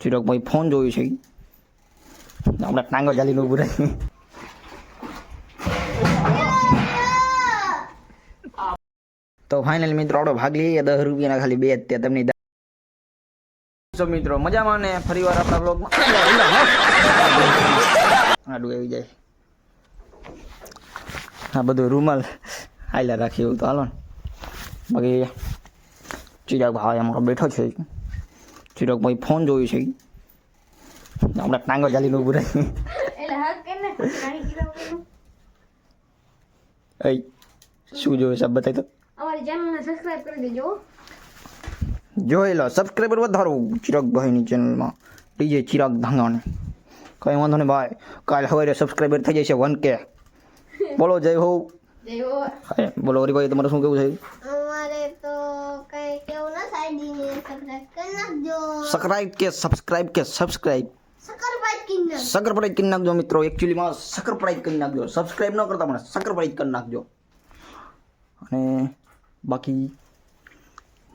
ચિરાગભાઈ phone જોયું છે. આપણે ટાંગો ચાલીને ઊભું રહી. તો ફાઇનલ મિત્રો આપણો ભાગ લઈએ. દસ રૂપિયાના ખાલી બે અત્યારે ત્યાં તમને મિત્રો, મજામાં ને? ફરી વાર આપણા બ્લોગમાં આડું આવી જાય. આ બધું રૂમાલ આયલા રાખી એવું તો હાલો ને. બાકી ચિરાગ ભાઈ અમારો બેઠો છે. ચિરાગભાઈ ફોન જોયું છે. આપણે ટાંગો ચાલીને ઊભું રહી. શું જોયું સાહેબ બતાવી તો અમારી ચેનલને સબસ્ક્રાઇબ કરી દેજો જોઈ લો સબસ્ક્રાઈબર વધારો ચિરાગભાઈની ચેનલમાં ડીજે ચિરાગ ધાંગાને કંઈ વાંધો નહીં ભાઈ કાલ સવારે સબસ્ક્રાઈબર થઈ જશે વન કે. બોલો જય હા, બોલો હરિભાઈ તમારે શું કેવું છે અમારે તો કઈ કેવું ના થાય દીને સબસ્ક્રાઇબ કે સબસ્ક્રાઈબ કે સબસ્ક્રાઈબ સકરબાઈ કિંગડમ કરી નાખજો મિત્રો એકચ્યુઅલીમાં સકરપ્રાઈઝ કરી નાખજો સબસ્ક્રાઈબ ન કરતા મને સકરપડાઈ કરી નાખજો અને બાકી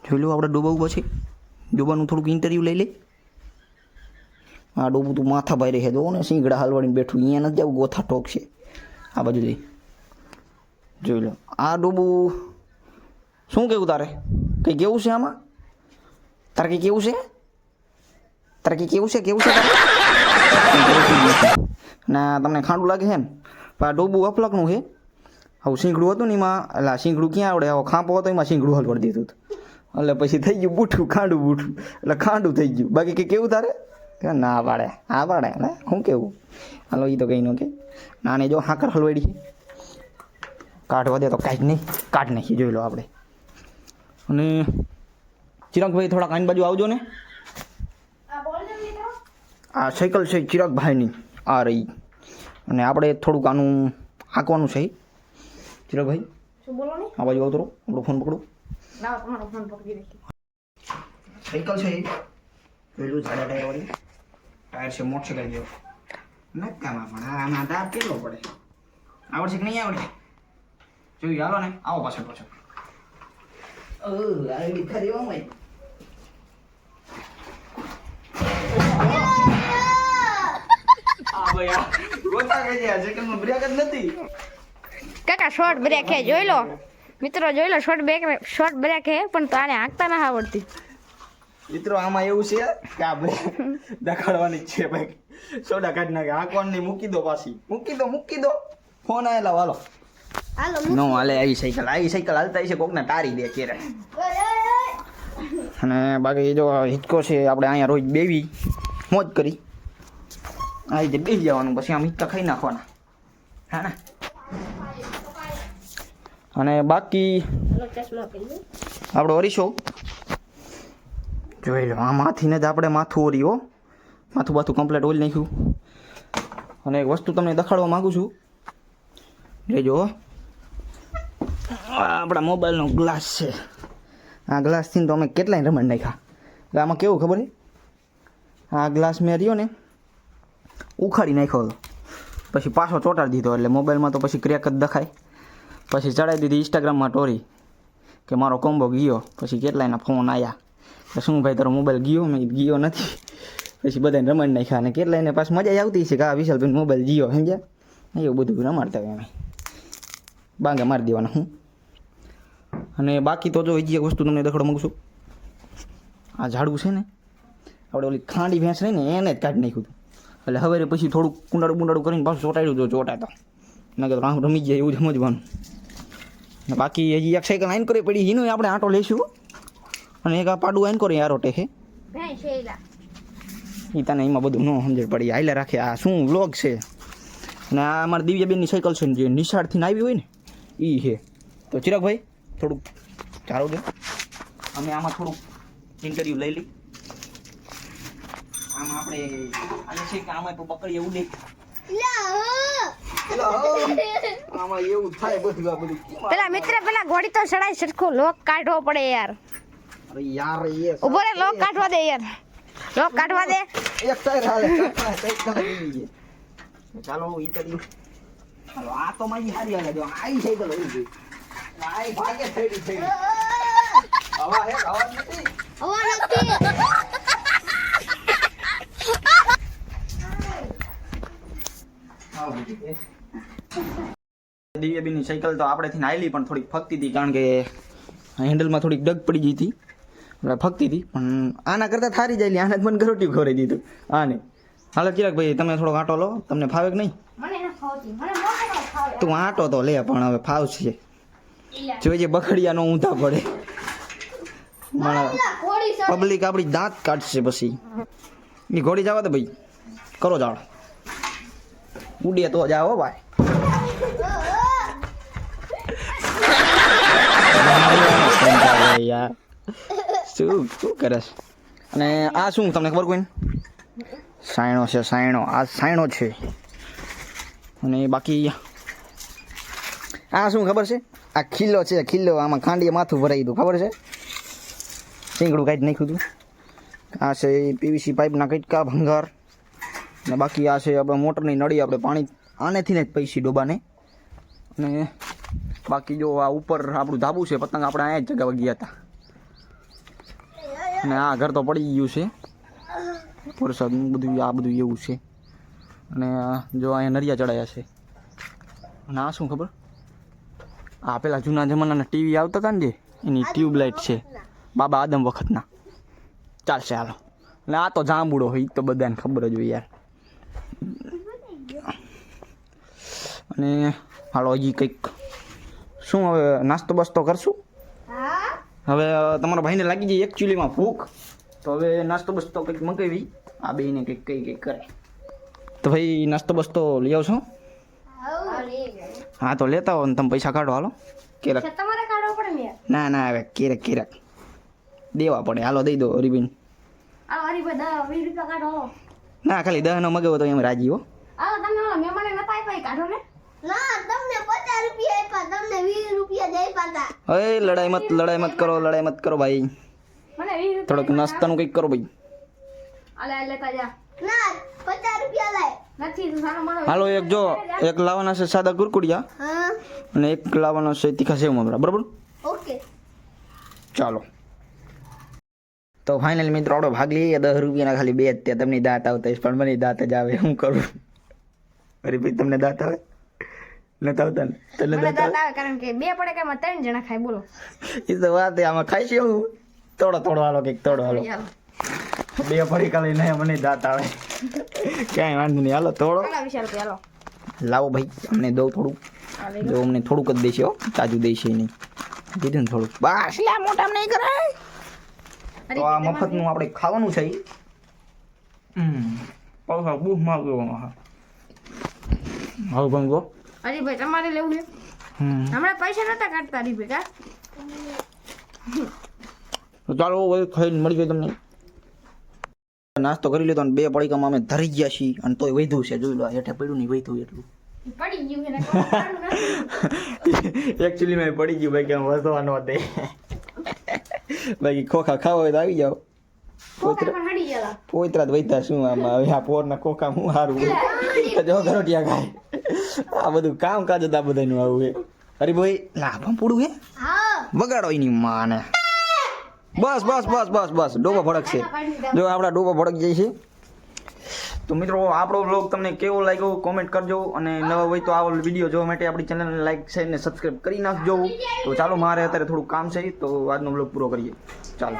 જોઈ લો આપણે ડૂબા પછી ડૂબાનું થોડુંક ઇન્ટરવ્યૂ લઈ લે. આ ડૂબું તું માથા ભાઈ રહે દો ને સિંગડા હલવાડીને બેઠું અહીંયા નથી જવું ગોથા ટોક છે. આ બાજુ જઈ જોઈ લો. આ ડૂબું શું કેવું તારે? કંઈ કેવું છે આમાં? તારે કંઈ કેવું છે તારે કંઈ કેવું છે કેવું છે તારે ના તમને ખાંડું લાગે છે ને પણ આ ડોબું અફલકનું છે આવું શીંગડું હતું ને એમાં એટલે આ શીંગડું ક્યાં આવડે આવો ખાંપો હતો એમાં શીંગડું હલવાડી દીધું હતું એટલે પછી થઈ ગયું બૂઠું ખાંડું બૂઠું એટલે ખાંડું થઈ ગયું બાકી કંઈ કેવું તારે ના પાડે હા પાડે એટલે શું કેવું હાલો એ તો કંઈ ન કે નાની જો હાકર હલવાડી છે કાઢવા દે તો કાઢ નહીં કાઢ નહીં જોઈ લો આપણે અને ચિરાગભાઈ થોડાક આની બાજુ આવજો ને. આ બોલ દે મિત્રો. આ સાયકલ છે ચિરાગભાઈની આ રહી. અને આપણે થોડુંક આનું હાંકવાનું છે. ચિરાગભાઈ શું આ બાજુ આવતો રહો આપણો ફોન પકડો. લાવો તમારો ફોન પકડી રાખી સાયકલ છે. પેલું સાડા ટાયર વાળી. ટાયર છે મોટરસાઇકલ જેવો. નક્કામાં પણ આ આમાં દાબ કેટલો પડે? આવડશે કે નહીં આવડે? જોયું હાલો ને આવો પાછળ પાછળ. ઓ આ હો ભાઈ ગોતા કે સાયકલમાં બ્રેક જ નથી. કાકા શોર્ટ બ્રેક હે જોઈ લો. મિત્રો જોઈ લો શોર્ટ બ્રેક શોર્ટ બ્રેક હે પણ તો આને હાંકતા ના આવડતી. મિત્રો આમાં એવું છે કે આ બ્રેક દખાડવાની જ છે ભાઈ. સોડા કાઢ નાખે. હાંકવાની નહીં મૂકી દો પાછી. મૂકી દો મૂકી દો. ફોન આવેલા વાલો હાલો નો હાલે આવી સાયકલ આવી સાયકલ હાલતા છે કોકને તારી દે કેરે અને બાકી જો હિચકો છે આપણે અહીંયા રોજ બેવી મોજ કરી. આ રીતે બેસી જવાનું પછી આમ હિચકા ખાઈ નાખવાના હા ને અને બાકી આપણો અરીસો જોઈ લો આ માથીને જ આપણે માથું ઓરી હો માથું બાથું કમ્પ્લીટ ઓલી નાખ્યું અને એક વસ્તુ તમને દેખાડવા માગું છું લેજો. આપણા મોબાઈલનો ગ્લાસ છે આ ગ્લાસથી તો અમે કેટલાય રમણ નાખ્યા એટલે આમાં કેવું ખબર છે આ ગ્લાસ મેં રહ્યો ને ઉખાડી નાખ્યો હતો. પછી પાછો ચોંટાડી દીધો એટલે મોબાઈલમાં તો પછી ક્રેક જ દેખાય. પછી ચડાવી દીધી ઇન્સ્ટાગ્રામમાં ટોરી કે મારો કોમ્બો ગયો. પછી કેટલાયના ફોન આવ્યા શું ભાઈ તારો મોબાઈલ ગયો? મેં ગયો નથી. પછી બધાને રમાડી નાખ્યા અને કેટલાયને પાછું મજા આવતી છે કે આ વિશાલભાઈ મોબાઈલ ગયો, સમજ્યા? એવું બધું રમાડતા હોય અમે. બાંગે મારી દેવાના, હું? અને બાકી તો જો હજી એક વસ્તુ તમને દેખાડવા માગું છું. આ ઝાડવું છે ને, આપણે ઓલી ખાંડી ભેંસ રહી ને એને જ કાઢી નાખ્યું હતું. એટલે હવે પછી થોડુંક કુંડાળું કુંડાળું કરીને પાછું ચોટાડ્યું જો ચોટાતો મેં કીધું રામ રમી જાય એવું સમજવાનું. બાકી હજી એક સાયકલ આઈન કરી પડી એનું આપણે આટો લઈશું અને એક આ પાડું આઈન કરી આરોટે છે એ તને એમાં બધું ન સમજણ પડી. આઈલા રાખે આ શું વ્લોગ છે? અને આ અમારા દિવ્યાબેનની સાયકલ છે જે નિશાળથી આવી હોય ને એ છે તો ચિરાગભાઈ થોડુંક ચાલો અમે આમાં થોડુંક ઇન્ટરવ્યૂ લઈ લઈ. આમાં આપણે આને છે કે આમાં તો આમાં એવું થાય બધું આ બધું. પેલા મિત્ર પેલા ઘોડી તો સડાઈ સરખો. લોક કાઢવો પડે યાર. અરે યાર એ ઊભો રે લોક કાઢવા દે યાર. લોક કાઢવા દે. એક ટાયર હાલે. આવી ચાલો આ તો મારી હારી હાલે. જો આઈ સાયકલ આવી ગઈ આઈ ભાગે થઈડી થઈ હવા હે હવા નથી. હવા નથી. દિવ્યાબીની સાયકલ તો આપણેથી નાયલી પણ થોડીક ફગતી હતી કારણ કે હેન્ડલમાં થોડીક ડગ પડી ગઈ હતી. એટલે ફગતી હતી પણ આના કરતાં થારી જાય આને જ મને ઘરોટી ખોરી દીધું. આને. હાલો ચિરાગ ભાઈ તમે થોડો આંટો લો તમને ફાવે કે નહીં? તું આંટો તો લે પણ હવે ફાવશે જોઈએ બખડિયાનો ઊંધા પડે. પબ્લિક આપણી દાંત કાઢશે પછી. એ ઘોડી જવા દે ભાઈ કરો જાળ ઉડે તો જાઓ ભાઈ શું શું કરસ અને આ શું તમને ખબર કોઈ સાયણો છે સાયણો આ સાયણો છે અને બાકી આ શું ખબર છે આ ખીલ્લો છે ખીલ્લો આમાં ખાંડીએ માથું ભરાઈ દીધું ખબર છે શીંગડું જ નાખ્યું હતું આ છે પીવીસી પાઇપના કટકા ભંગાર ને બાકી આ છે આપણે મોટરની નળી, આપણે પાણી આનેથી ને જ પૈસી ડોબાને. અને બાકી જો આ ઉપર આપણું ધાબું છે, પતંગ આપણે અહીંયા જ જગાવવા ગયા હતા. અને આ ઘર તો પડી ગયું છે. વરસાદનું બધું, આ બધું એવું છે. અને જો અહીંયા નરિયા ચડાયા છે. અને આ શું ખબર? આ પેલા જૂના જમાનાના ટીવી આવતા હતા ને જે, એની ટ્યુબલાઇટ છે. બાબા આદમ વખતના. ચાલશે હાલો. અને આ તો જાંબુડો હોય તો બધાને ખબર જ હોય યાર. અને હાલો હજી કંઈક. શું હવે નાસ્તો બાસ્તો કરશું? હવે તમારા ભાઈને લાગી જાય એકચ્યુઅલીમાં ભૂખ. તો હવે નાસ્તો બસ્તો કંઈક મંગાવી. આ બેને કંઈક કંઈ કંઈક કરે. તો ભાઈ નાસ્તો બસ્તો લઈ આવશો? હા તો લેતા હો ને તમે પૈસા કાઢો હાલો. કેરક. ને ના હવે કેરક કેરક. દેવા પડે. હાલો દઈ દો હરીબેન હરીભાઈ દસ વીસ રૂપિયા કાઢો. હાલો. ના ખાલી દહનો મગાવો તો એમ રાજી હો. આ તમને ઓલા મહેમાને નતા આપ્યા એ કાઢો ને? ના તમને પચાસ રૂપિયા આપ્યા તમને 20 રૂપિયા જ આપ્યા હતા લડાઈ મત લડાઈ મત કરો લડાઈ મત કરો ભાઈ. મને 20 રૂપિયા થોડક નાસ્તાનું કંઈક કરો ભાઈ. આલે લેતા જા. ના પચાસ રૂપિયા લાય. નથી તો સાનો માનો હાલો એક જો એક લાવવાના છે સાદા કુરકુડિયા હા. અને એક લાવવાનો છે તીખા સેવ મમરા બરાબર? ઓકે. ચાલો. તો ફાઇનલ મિત્રો આપણો ભાગ લઈએ. દસ રૂપિયાના ખાલી બે અત્યારે તમને દાંત આવતા પણ મને દાંત જ આવે. હું કરું? અરે ભાઈ તમને દાંત આવે? નથી આવતા ને? તને દાંત દાંત આવે? આવે કારણ કે બે પડે કે ત્રણ જણા ખાય. બોલો. એ તો વાત આમાં ખાઈ છે એવું હાલો કંઈક તોડો હાલો. બે કાલે નહીં મને દાંત આવે. ક્યાંય વાંધો નહીં. હાલો થોડો લાવો ભાઈ અમને દો થોડુંક. જો અમને થોડુંક જ દેશે હો. તાજું દેશે નહીં. કીધું ને થોડુંક. બસ લે મોટા નહીં કરાય. તો આ મફતનું આપણે ખાવાનું છે પાછા બૂહ માગ્યો હા. ભંગો હરીભાઈ તમારે લેવું છે હમણાં પૈસા નતા કાઢતા હરીભાઈ કા? ચાલો હવે ખાઈને મળી જાય તમને. નાસ્તો કરી લીધો અને બે પડીકામાં અમે ધરી ગયા છીએ અને તોય વધ્યું છે. જોઈ લો આ હેઠે પડ્યું નહીં વધ્યું એટલું. પડી ગયું. એકચ્યુઅલી મેં પડી ગયું ભાઈ કેમ વધવાનો દે બાકી ખોખા ખાવા હોય તો આવી જાઓ. પણ પોતરા વૈતા શું આમાં હવે આ પોરના ખોખા હું તો જો ઘરોટિયા ખાય. આ બધું કામ કાજ હતા આ બધાનું આવું હે. અરે ભાઈ લા પૂડું હે? બગાડો એની માને. બસ બસ બસ બસ બસ. ડોબો ભડકશે. જો આપણા ડોબો ભડક જાય છે. તો મિત્રો, આપણો બ્લોગ તમને કેવો લાગ્યો કોમેન્ટ કરજો અને નવા હોય તો આવો વીડિયો જોવા માટે આપણી ચેનલને લાઈક શેર ને સબસ્ક્રાઈબ કરી નાખજો. તો ચાલો, મારે અત્યારે થોડું કામ છે, તો આજનો બ્લોગ પૂરો કરીએ. ચાલો.